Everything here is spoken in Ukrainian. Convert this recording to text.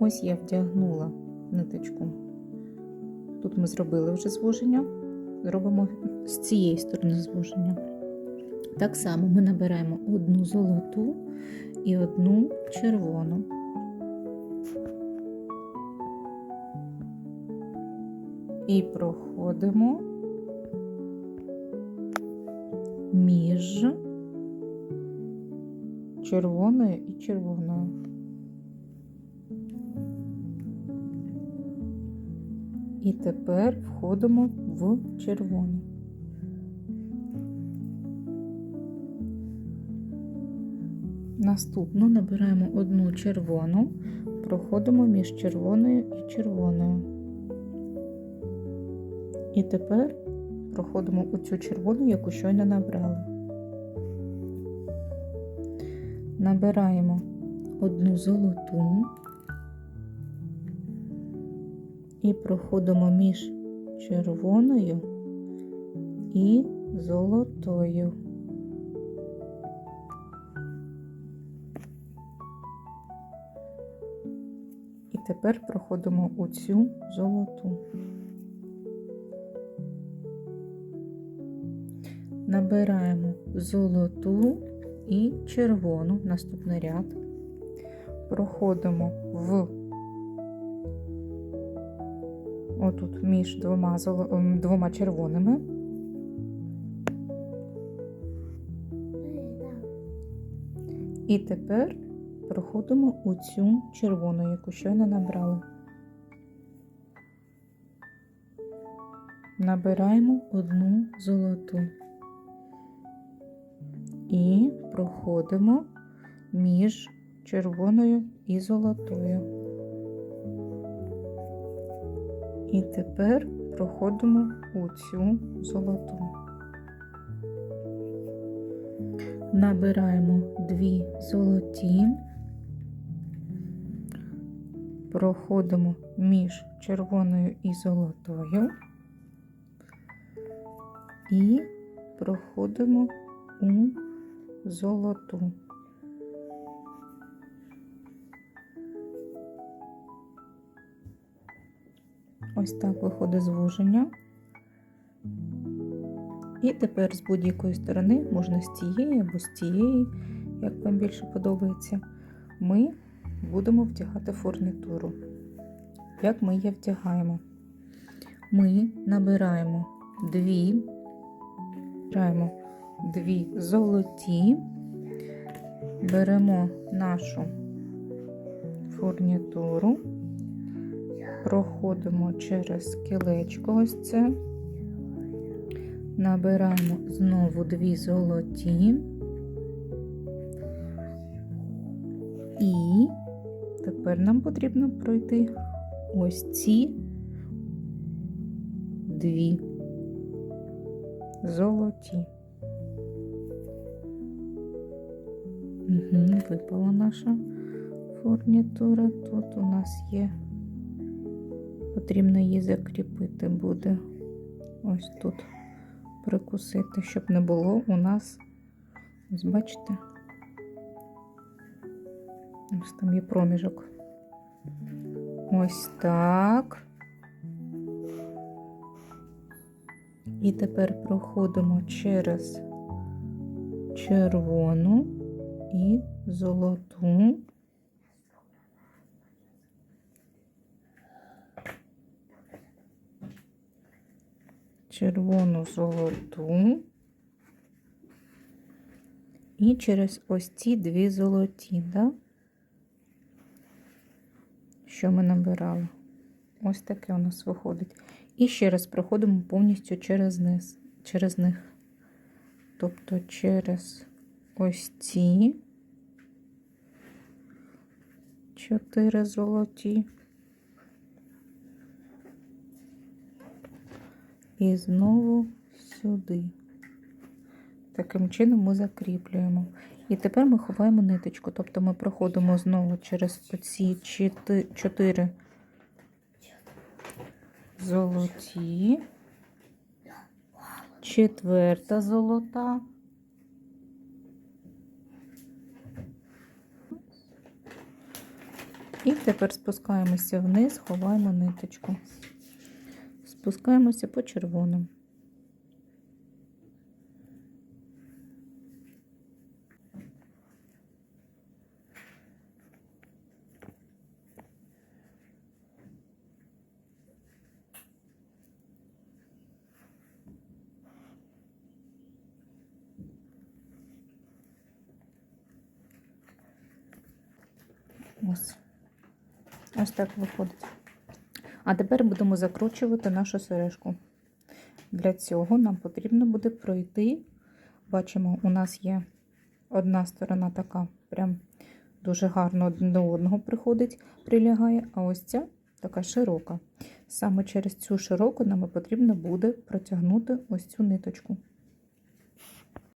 Ось я вдягнула ниточку. Тут ми зробили вже звуження, зробимо з цієї сторони звуження. Так само ми набираємо одну золоту і одну червону. І проходимо між червоною і червоною. І тепер входимо в червону. Наступну набираємо одну червону, проходимо між червоною і червоною. І тепер проходимо у цю червону, яку щойно набрали. Набираємо одну золоту і проходимо між червоною і золотою. І тепер проходимо у цю золоту. Набираємо золоту і червону наступний ряд. Проходимо в отут між двома, ем, двома червоними. І тепер проходимо у цю червону, яку щойно набрали. Набираємо одну золоту і проходимо між червоною і золотою. І тепер проходимо у цю золоту. Набираємо дві золоті, проходимо між червоною і золотою і проходимо у золоту. Ось так виходить звуження. І тепер з будь-якої сторони, можна з цієї або з цієї, як вам більше подобається, ми будемо вдягати фурнітуру. Як ми її вдягаємо? Ми набираємо дві, набираємо дві золоті, беремо нашу фурнітуру, проходимо через кілечко ось це, набираємо знову дві золоті і тепер нам потрібно пройти ось ці дві золоті. Угу, випала наша фурнітура. Тут у нас є, потрібно її закріпити буде. Ось тут прикусити, щоб не було у нас, ось бачите, ось там є проміжок. Ось так. І тепер проходимо через червону і золоту. Червону золоту. І через ось ці дві золоті, да? що ми набирали. Ось таке у нас виходить. І ще раз проходимо повністю через низ, через них. Тобто через ось ці чотири золоті. І знову сюди. Таким чином ми закріплюємо. І тепер ми ховаємо ниточку. Тобто ми проходимо знову через оці чотири золоті, четверта золота. І тепер спускаємося вниз, ховаємо ниточку. Спускаємося по червоним. Ось. Ось так виходить. А тепер будемо закручувати нашу сережку. Для цього нам потрібно буде пройти. Бачимо, у нас є одна сторона така, прям дуже гарно до одного приходить, прилягає, а ось ця така широка. Саме через цю широку нам потрібно буде протягнути ось цю ниточку.